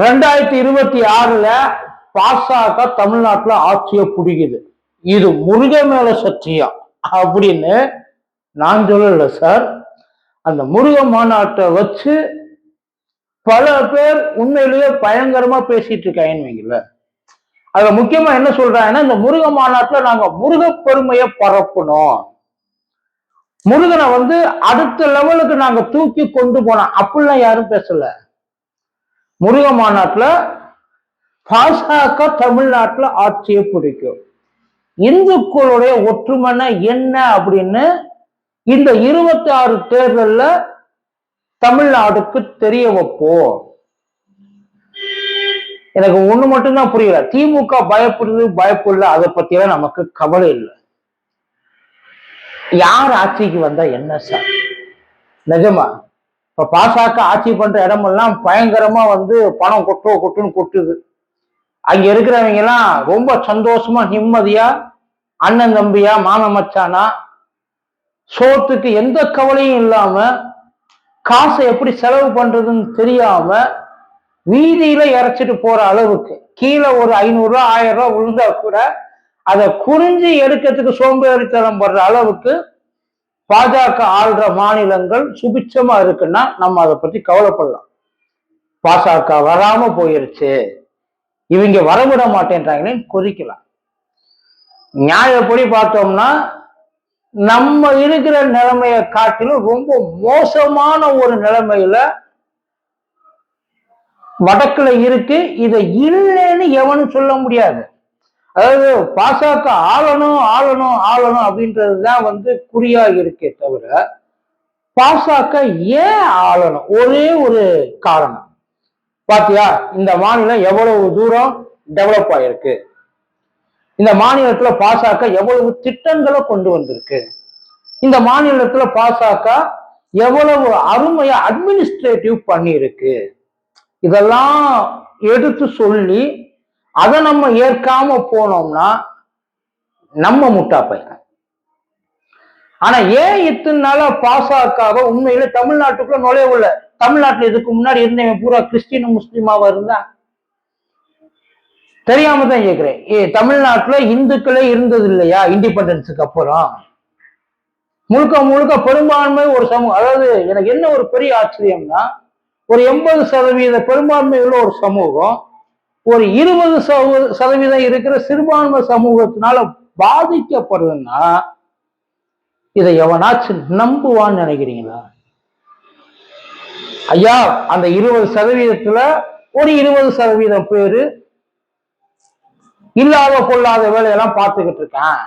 ரெண்டாயிரத்தி இருபத்தி ஆறுல பாசக தமிழ்நாட்டுல ஆட்சியை பிடிக்குது இது முருக மேல சத்தியம் அப்படின்னு நான் சொல்லல சார் அந்த முருக மாநாட்டை வச்சு பல பேர் உண்மையிலேயே பயங்கரமா பேசிட்டு இருக்காங்கன்னு வைங்கள. அதுல முக்கியமா என்ன சொல்றாங்கன்னா இந்த முருக மாநாட்டுல நாங்க முருக பெருமையை பரப்பணும். முருகனை வந்து அடுத்த லெவலுக்கு நாங்க தூக்கி கொண்டு போனோம் அப்படிலாம் யாரும் பேசல. முருக மாநாட்டுல பாசக தமிழ்நாட்டுல ஆட்சியை பிடிக்கும். இந்துக்களுடைய ஒற்றுமைனா என்ன அப்படின்னு இந்த இருபத்தி ஆறு தேர்தலில் தமிழ்நாடுக்கு தெரிய வைப்போம். எனக்கு ஒண்ணு மட்டும்தான் புரியல. திமுக பயப்படுது பயப்படல அதை பத்தியெல்லாம் நமக்கு கவலை இல்லை. யார் ஆட்சிக்கு வந்தா என்ன சார்? நிஜமா? இப்ப பாசாக்க ஆட்சி பண்ற இடமெல்லாம் பயங்கரமா வந்து பணம் கொட்டோ கொட்டுன்னு கொட்டுது. அங்க இருக்கிறவங்க எல்லாம் ரொம்ப சந்தோஷமா நிம்மதியா அண்ணன் தம்பியா மாமன் மச்சானா சோத்துக்கு எந்த கவலையும் இல்லாம காசை எப்படி செலவு பண்றதுன்னு தெரியாம வீதியில இறைச்சிட்டு போற அளவுக்கு கீழே ஒரு ஐநூறு ரூபா ஆயிரம் ரூபா விழுந்தா கூட அதை குறிஞ்சி எடுக்கிறதுக்கு சோம்பேறித்தனம் படுற அளவுக்கு பாஜக ஆள்ற மாநிலங்கள் சுபிட்சமா இருக்குன்னா நம்ம அதை பத்தி கவலைப்படலாம். பாஜக வராம போயிருச்சு. இவங்க வரவிட மாட்டேன்றாங்கன்னு கொதிக்கலாம். நியாயப்படி பார்த்தோம்னா நம்ம இருக்கிற நிலைமையை காட்டிலும் ரொம்ப மோசமான ஒரு நிலைமையில வடக்குல இருக்கு. இதை இல்லைன்னு எவனும் சொல்ல முடியாது. அதாவது பாசக ஆளணும் ஆளணும் ஆளணும் அப்படின்றது தான் வந்து குறியா இருக்கே தவிர பாசக ஏன் ஆளணும்? ஒரே ஒரு காரணம். பாத்தியா? இந்த மாநிலம் எவ்வளவு தூரம் டெவலப் ஆயிருக்கு? இந்த மாநிலத்துல பாசக எவ்வளவு திட்டங்களை கொண்டு வந்திருக்கு? இந்த மாநிலத்துல பாசக எவ்வளவு அருமையா அட்மினிஸ்ட்ரேட்டிவ் பண்ணியிருக்கு? இதெல்லாம் எடுத்து சொல்லி அதை நம்ம ஏற்காம போனோம்னா நம்ம முட்டா பையன். ஆனா ஏன் இத்தனை நாளா பாசகவை உண்மையில தமிழ்நாட்டுக்குள்ள நுழையவில்ல தமிழ்நாட்டுல இதுக்கு முன்னாடி இருந்தவன் பூரா கிறிஸ்டின் முஸ்லீமாவா இருந்தா? தெரியாம தான் கேட்கிறேன் ஏ தமிழ்நாட்டுல இந்துக்களே இருந்தது இல்லையா? இண்டிபெண்டன்ஸுக்கு அப்புறம். முழுக்க முழுக்க பெரும்பான்மை ஒரு சமூகம். அதாவது எனக்கு என்ன ஒரு பெரிய ஆச்சரியம்னா ஒரு எண்பது சதவீத பெரும்பான்மை உள்ள ஒரு சமூகம் ஒரு இருபது சதவீதம் இருக்கிற சிறுபான்மை சமூகத்தினால பாதிக்கப்படுதுன்னா இதை எவனாச்சும் நம்புவான்னு நினைக்கிறீங்களா? ஐயா அந்த இருபது சதவீதத்துல ஒரு இருபது சதவீதம் பேரு இல்லாத பொல்லாத வேலையெல்லாம் பார்த்துக்கிட்டு இருக்கேன்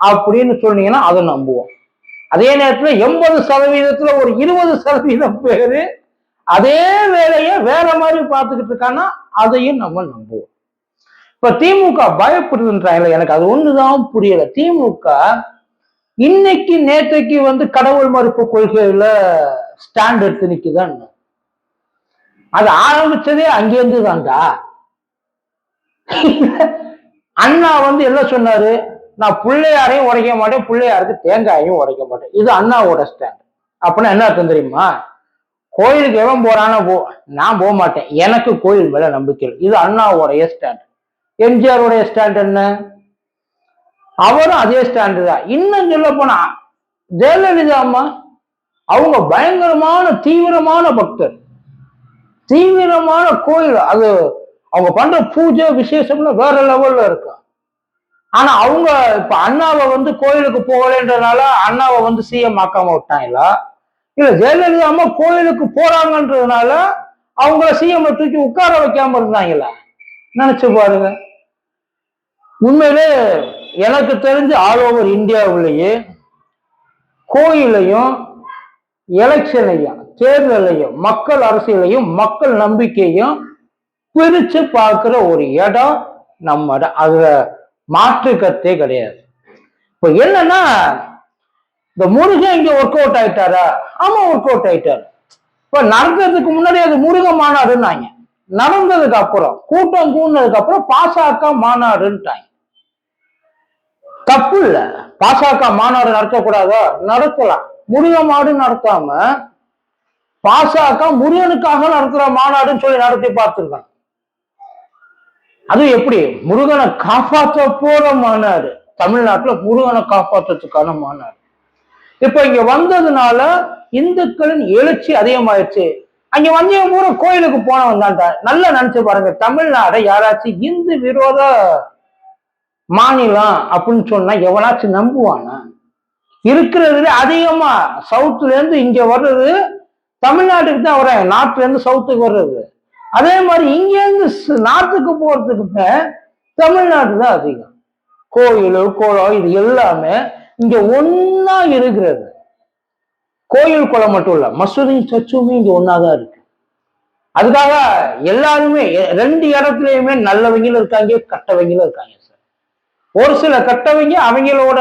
அப்படின்னு சொன்னீங்கன்னா அதை நம்புவோம். அதே நேரத்துல எண்பது சதவீதத்துல ஒரு இருபது சதவீதம் பேரு அதே வேலையை வேற மாதிரி பார்த்துக்கிட்டு இருக்கான்னா அதையும் நம்ம நம்புவோம். இப்ப திமுக பயப்படுதுன்றாங்களே எனக்கு அது ஒண்ணுதான் புரியல. திமுக இன்னைக்கு நேற்றைக்கு வந்து கடவுள் மறுப்பு கொள்கையில ஸ்டாண்ட் எடுத்து நிக்குதான் அது ஆரம்பிச்சதே அங்கேருந்து தான்டா. அண்ணா வந்து என்ன சொன்னாரு? நான் பிள்ளையாரையும் உடைக்க மாட்டேன் பிள்ளையாருக்கு தேங்காயும் உடைக்க மாட்டேன். இது அண்ணாவோட ஸ்டாண்ட் அப்படின்னா என்ன தெரியுமா? கோயிலுக்கு எவன் போறானோ போ நான் போக மாட்டேன். எனக்கு கோயில் மேல நம்பிக்கை இது அண்ணாவோடைய ஸ்டாண்ட் எம்ஜிஆருடைய ஸ்டாண்ட் என்ன? அவரும் அதே ஸ்டாண்டு தான். இன்னும் சொல்ல போனா ஜெயலலிதா அம்மா அவங்க பயங்கரமான தீவிரமான பக்தர். தீவிரமான கோயில். அது அவங்க பண்ற பூஜை விசேஷம்னு வேற லெவல்ல இருக்கும். ஆனா அவங்க இப்ப அண்ணாவை வந்து கோயிலுக்கு போகலன்றனால அண்ணாவை வந்து சிஎம் ஆக்காம விட்டாங்களா? இல்ல ஜெயலலிதா அம்மா கோயிலுக்கு போறாங்கன்றதுனால அவங்கள சிஎம் தூக்கி உட்கார வைக்காம இருந்தாங்களா நினைச்சு பாருங்க. உண்மையிலே எனக்கு தெரிஞ்ச ஆல் ஓவர் இந்தியாவிலேயே கோயிலையும் எலெக்ஷனையும் தேர்தலையும் மக்கள் அரசியலையும் மக்கள் நம்பிக்கையும் பிரிச்சு பார்க்கிற ஒரு இடம் நம்ம இடம் அதுல மாற்றுக்கத்தே கிடையாது. இப்போ என்னன்னா இந்த முருகன் இங்க ஒர்க் அவுட் ஆயிட்டாரா? ஆமா ஒர்க் அவுட் ஆயிட்டாரு. இப்ப நடந்ததுக்கு முன்னாடி அது முருக மாநாடுன்னாங்க நடந்ததுக்கு அப்புறம் கூட்டம் கூடினதுக்கு அப்புறம் பாசாக்கா மாநாடுன்ட்டாங்க. தப்பு இல்ல. பாசாக்கா மாநாடு நடத்தக்கூடாதோ நடத்தலாம் முருக மாடு நடத்தாம பாசாக்கா முருகனுக்காக நடத்துற மாநாடுன்னு சொல்லி நடத்தி பார்த்துருக்காங்க அது எப்படி? முருகனை காப்பாற்ற போற மாநாடு. தமிழ்நாட்டுல முருகனை காப்பாற்றுறதுக்கான மாநாடு. இப்ப இங்க வந்ததுனால இந்துக்களின் எழுச்சி அதிகமாயிடுச்சு. அங்க வந்தவங்க பூரா கோயிலுக்கு போனவன் தான்டா நல்லா நினைச்சு பாருங்க தமிழ்நாடை யாராச்சும் இந்து விரோத மாநிலம் அப்படின்னு சொன்னா எவனாச்சும் நம்புவானா? இருக்கிறதுல அதிகமா சவுத்துல இருந்து இங்க வர்றது தமிழ்நாட்டுக்கு தான் வரேன் நார்த்ல இருந்து சவுத்துக்கு வர்றது. அதே மாதிரி இங்க இருந்து நார்த்துக்கு போறதுக்கு தமிழ்நாடு தான் அதிகம். கோயில் குளம் இது எல்லாமே இங்க ஒன்னா இருக்கிறது. கோயில் குளம் மட்டும் இல்ல மசூதியும் சர்ச்சுமே இங்க ஒன்னாதான் இருக்கு. அதுக்காக எல்லாருமே ரெண்டு இடத்துலயுமே நல்லவங்களும் இருக்காங்க கட்டவங்களும் இருக்காங்க சார். ஒரு சில கட்டவங்க அவங்களோட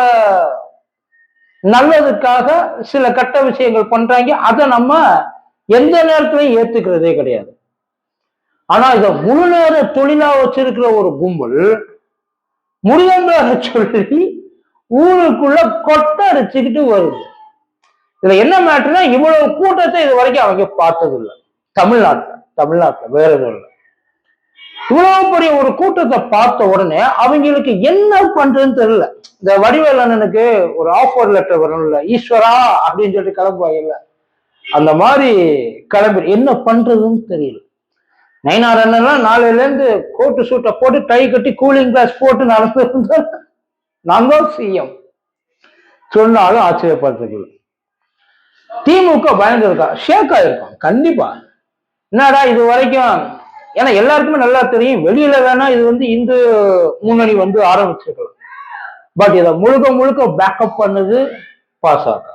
நல்லதுக்காக சில கட்ட விஷயங்கள் பண்றாங்க அதை நம்ம எந்த நேரத்திலையும் ஏத்துக்கிறதே கிடையாது. ஆனா இத முழு நேர தொழிலா வச்சிருக்கிற ஒரு கும்பல் முருகன் சொல்லி ஊருக்குள்ள கொட்டை அடிச்சுக்கிட்டு வருது. இதுல என்ன மேட்டர்னா இவ்வளவு கூட்டத்தை இது வரைக்கும் அவங்க பார்த்தது இல்லை தமிழ்நாட்டுல தமிழ்நாட்டுல வேற எதுவும் இல்லை இவ்வளவு பெரிய ஒரு கூட்டத்தை பார்த்த உடனே அவங்களுக்கு என்ன பண்றதுன்னு தெரியல. இந்த வடிவேல் அண்ணனுக்கு ஒரு ஆஃபர் லெட்டர் வரும்ல ஈஸ்வரா அப்படின்னு சொல்லிட்டு கிளம்புவாங்கல்ல. அந்த மாதிரி கிளம்பி என்ன பண்றதுன்னு தெரியல. நைனார் அண்ணன்லாம் நாளையில இருந்து கோட்டு சூட்டை போட்டு டை கட்டி கூலிங் கிளாஸ் போட்டு நடந்து நான் தான் சிஎம் சொன்னாலும் ஆச்சரியப்படுறதுக்கு திமுக பயந்துருக்கா. ஷேக் ஆயிருக்கான். கண்டிப்பா. என்னடா இது வரைக்கும்? ஏன்னா எல்லாருக்குமே நல்லா தெரியும். வெளியில வேணா இது வந்து இந்து முன்னணி வந்து ஆரம்பிச்சிருக்கலாம். பட் இதை முழுக்க முழுக்க பேக்கப் பண்ணது பாசக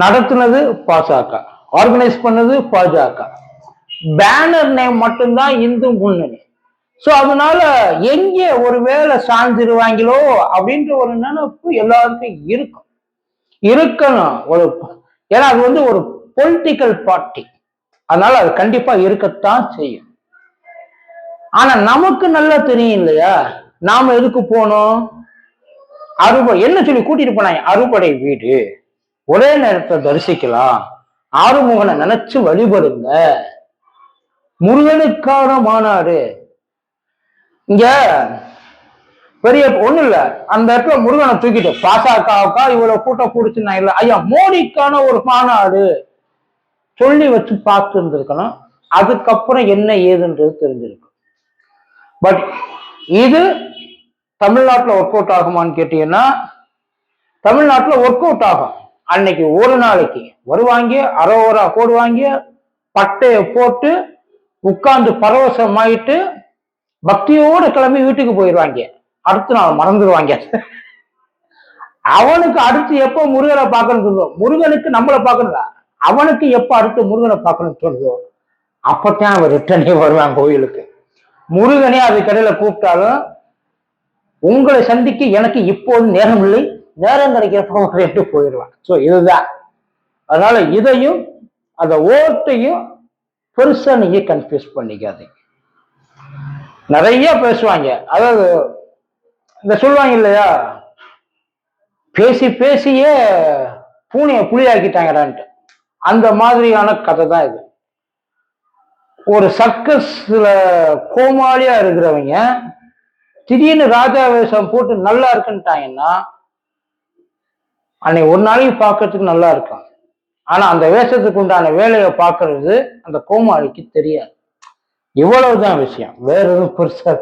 நடத்துனது பாசக ஆர்கனைஸ் பண்ணது பாஜக. பேனர் நேம் மட்டும்தான் இந்து முன்னணி. சோ அதனால எங்கே ஒருவேளை சாஞ்சிருவாங்களோ அப்படின்ற ஒரு நினைப்பு எல்லாருக்கும் இருக்கும். இருக்கணும் ஒரு ஏன்னா அது வந்து ஒரு பொலிட்டிக்கல் பார்ட்டி அதனால அது கண்டிப்பா இருக்கத்தான் செய்யும். ஆனா நமக்கு நல்லா தெரியும் இல்லையா? நாம எதுக்கு போனோம்? அறுபடை என்ன சொல்லி கூட்டிட்டு போனாங்க? அறுபடை வீடு. ஒரே நேரத்தை தரிசிக்கலாம். ஆறுமுகனை நினைச்சு வழிபடுங்க. முருகனுக்கான மாநாடு. இங்க பெரிய ஒண்ணு இல்ல. அந்த இடத்துல முருகனை தூக்கிட்டு பாசகவுக்கா இவ்வளவு கூட்டம் கூடுச்சுன்னா இல்ல. ஐயா மோடிக்கான ஒரு மாநாடு சொல்லி வச்சு பார்த்து இருந்திருக்கணும் அதுக்கப்புறம் என்ன ஏதுன்றது தெரிஞ்சிருக்கும். பட் இது தமிழ்நாட்டுல ஒர்க் அவுட் ஆகுமான்னு கேட்டீங்கன்னா தமிழ்நாட்டுல ஒர்க் அவுட் ஆகும். அன்னைக்கு ஒரு நாளைக்கு வருவாங்க அரோவரா போடுவாங்க பட்டையை போட்டு உட்கார்ந்து பரவசமாயிட்டு பக்தியோட கிளம்பி வீட்டுக்கு போயிடுவாங்க. அடுத்த நாள் மறந்துடுவாங்க. அவனுக்கு அடுத்து எப்போ முருகனை பார்க்கணும் சொல்லுதோ முருகனுக்கு நம்மளை பார்க்கணும்ல. அவனுக்கு எப்போ அடுத்து முருகனை பார்க்கணும்னு சொல்லுதோ அப்பத்தான் அவன் ரிட்டனே வருவான் கோயிலுக்கு. முருகனே அது கடையில கூப்பிட்டாலும் உங்களை சந்திக்க எனக்கு இப்போது நேரம் இல்லை. நேரம் கிடைக்கிறப்ப ரெண்டு போயிடுவான். ஸோ இதுதான். அதனால இதையும் அந்த ஓட்டையும் பெருசா நீங்க கன்ஃபியூஸ் பண்ணிக்காதீங்க. நிறைய பேசுவாங்க. அதாவது இந்த சொல்லுவாங்க இல்லையா? பேசி பேசியே பூனையை புளியாக்கிட்டாங்கடான்ட்டு அந்த மாதிரியான கதை தான் இது. ஒரு சர்க்கஸ்ல கோமாளியா இருக்கிறவங்க திடீர்னு ராஜா வேஷம் போட்டு நல்லா இருக்குன்ட்டாங்கன்னா அன்னைக்கு ஒரு நாளைக்கு பார்க்கறதுக்கு நல்லா இருக்கும் ஆனா அந்த வேஷத்துக்கு உண்டான வேலையை பார்க்கறது அந்த கோமாளிக்கு தெரியாது. இவ்வளவுதான் விஷயம். வேற எதுவும் பெருசா